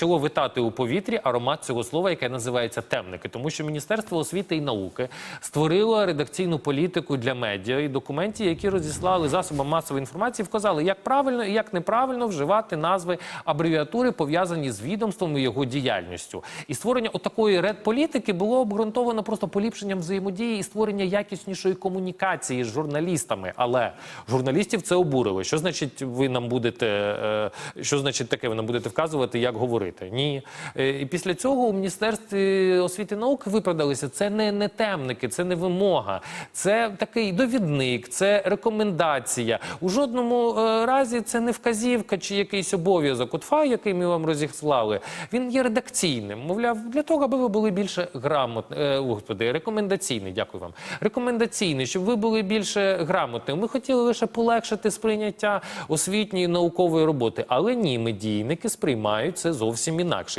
почало витати у повітрі аромат цього слова, яке називається темники, тому що Міністерство освіти і науки створило редакційну політику для медіа і документів, які розіслали засобам масової інформації, вказали, як правильно і як неправильно вживати назви абревіатури, пов'язані з відомством і його діяльністю. І створення отакої редполітики було обґрунтовано просто поліпшенням взаємодії і створення якіснішої комунікації з журналістами. Але журналістів це обурило. Що значить, ви нам будете е, що значить таке? Ви нам будете вказувати, як говорити? Ні. Е, І після цього у міністерстві освіти і науки виправдалися. Це не, не темники, це не вимога, це такий довідник, це рекомендація. У жодному е, разі це не вказівка чи якийсь обов'язок. От файл, який ми вам розіслали, він є редакційним. Мовляв, для того, аби ви були більше грамотні, е, господи, рекомендаційний. Дякую вам. Рекомендаційний, щоб ви були більше грамотним. Ми хотіли лише полегшити сприйняття освітньої наукової роботи, але ні, медійники сприймають це зовсім інакше.